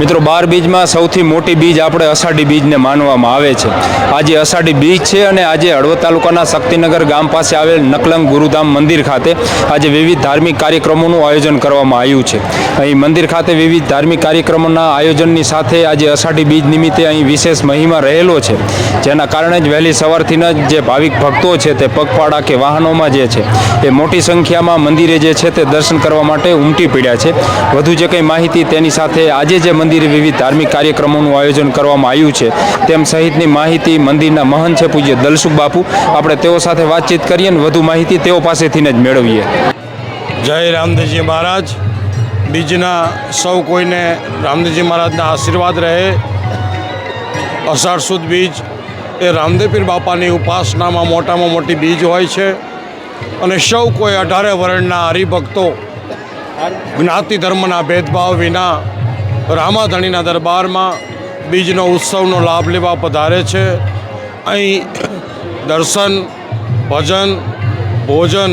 મિત્રો, બાર બીજમાં સૌથી મોટી બીજ આપણે અષાઢી બીજને માનવામાં આવે છે. આજે અષાઢી બીજ છે અને આજે હળવદ તાલુકાના શક્તિનગર ગામ પાસે આવેલ નકલંગ ગુરુધામ મંદિર ખાતે આજે વિવિધ ધાર્મિક કાર્યક્રમોનું આયોજન કરવામાં આવ્યું છે. અહીં મંદિર ખાતે વિવિધ ધાર્મિક કાર્યક્રમોના આયોજનની સાથે આજે અષાઢી બીજ નિમિત્તે અહીં વિશેષ મહિમા રહેલો છે. જેના કારણે જ વહેલી સવારથી જ જે ભાવિક ભક્તો છે તે પગપાળા કે વાહનોમાં જે છે એ મોટી સંખ્યામાં મંદિરે જે છે તે દર્શન કરવા માટે ઉમટી પડ્યા છે. વધુ જે કંઈ માહિતી તેની સાથે આજે જે મંદિરે વિવિધ ધાર્મિક કાર્યક્રમોનું આયોજન કરવામાં આવ્યું છે તેમ સહિતની માહિતી મંદિરના મહંત છે પૂજ્ય દલસુખ બાપુ. આપણે તેઓ સાથે વાતચીત કરીએ અને વધુ માહિતી તેઓ પાસેથી જ મેળવીએ. જય રામદેવજી મહારાજ. બીજના સૌ કોઈને રામદેવજી મહારાજના આશીર્વાદ રહે. અષાઢ સુદ બીજ એ રામદેવપીર બાપાની ઉપાસનામાં મોટામાં મોટી બીજ હોય છે અને સૌ કોઈ અઢારે વર્ણના હરિભક્તો જ્ઞાતિ ધર્મના ભેદભાવ વિના રામાધણીના દરબારમાં બીજનો ઉત્સવનો લાભ લેવા પધારે છે. અહીં દર્શન, ભજન, ભોજન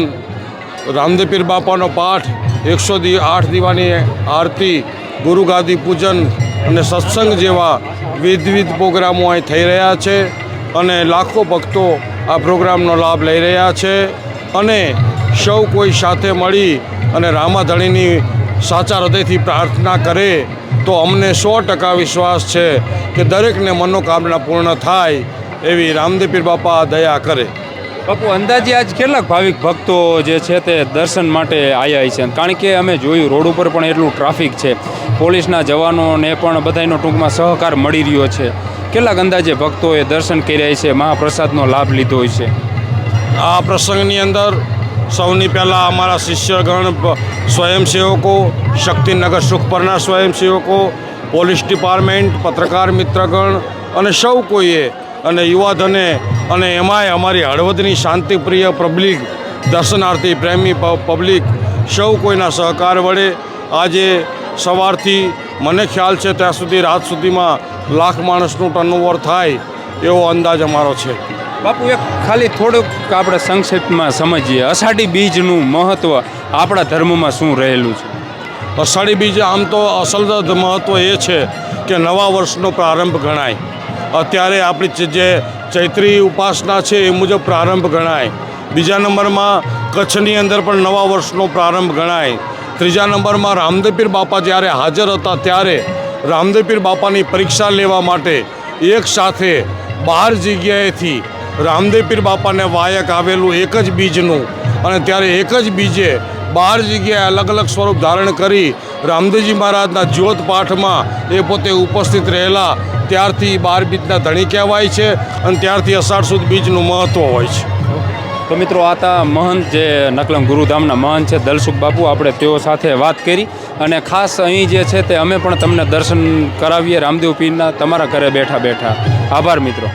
રામદેવપીર બાપાનો પાઠ એકસો દી આઠ દીવાની આરતી ગુરુગાદી પૂજન અને સત્સંગ જેવા વિધવિધ પ્રોગ્રામો અહીં થઈ રહ્યા છે અને લાખો ભક્તો આ પ્રોગ્રામનો લાભ લઈ રહ્યા છે અને સૌ કોઈ સાથે મળી અને રામાધણીની સાચા હૃદયથી પ્રાર્થના કરે તો અમને સો ટકા વિશ્વાસ છે કે દરેકને મનોકામના પૂર્ણ થાય એવી રામદેવપીર બાપા દયા કરે. બાપુ, અંદાજે આજ કેટલાક ભાવિક ભક્તો જે છે તે દર્શન માટે આવ્યા છે? કારણ કે અમે જોયું, રોડ ઉપર પણ એટલું ટ્રાફિક છે. પોલીસના જવાનોને પણ બધાનો ટૂંકમાં સહકાર મળી રહ્યો છે. કેટલાક અંદાજે ભક્તોએ દર્શન કર્યા છે? મહાપ્રસાદનો લાભ લીધો હોય છે. આ પ્રસંગની અંદર સૌની પહેલાં અમારા શિષ્યગણ સ્વયંસેવકો, શક્તિનગર સુખપરના સ્વયંસેવકો, પોલીસ ડિપાર્ટમેન્ટ, પત્રકાર મિત્રગણ અને સૌ કોઈએ અને યુવાધને અને એમાંય અમારી હળવદની શાંતિપ્રિય પબ્લિક દર્શનાર્થી પ્રેમી પ- પબ્લિક સૌ કોઈના સહકાર વડે આજે સવારથી મને ખ્યાલ છે ત્યાં સુધી રાત સુધીમાં લાખ માણસનું ટર્નઓવર થાય એવો અંદાજ અમારો છે. બાપુ એક ખાલી થોડુંક આપણે સંક્ષિપ્તમાં સમજીએ. અષાઢી બીજનું મહત્ત્વ આપણા ધર્મમાં શું રહેલું છે? અષાઢી બીજ આમ તો અસલ મહત્ત્વ એ છે કે નવા વર્ષનો પ્રારંભ ગણાય. અત્યારે આપણી જે ચૈત્રી ઉપાસના છે એ મુજબ પ્રારંભ ગણાય. બીજા નંબરમાં કચ્છની અંદર પણ નવા વર્ષનો પ્રારંભ ગણાય. ત્રીજા નંબરમાં રામદેવપીર બાપા જ્યારે હાજર હતા ત્યારે રામદેવપીર બાપાની પરીક્ષા લેવા માટે એક સાથે બાર જગ્યાએથી રામદેવપીર બાપાને વાયક આવેલું એક જ બીજનું અને ત્યારે એક જ બીજે બાર જગ્યાએ અલગ અલગ સ્વરૂપ ધારણ કરી રામદેવજી મહારાજના જ્યોત પાઠમાં એ પોતે ઉપસ્થિત રહેલા. ત્યારથી બાર બીજના ધણી કહેવાય છે અને ત્યારથી અષાઢ સુદ બીજનું મહત્ત્વ હોય છે. તો મિત્રો આ તા મહંત જે નકલમ ગુરુધામના મહંત છે દલસુખ બાપુ, આપણે તેઓ સાથે વાત કરી અને ખાસ અહીં જે છે તે અમે પણ તમને દર્શન કરાવીએ. રામદેવ પીરના તમારા ઘરે બેઠા બેઠા. આભાર મિત્રો.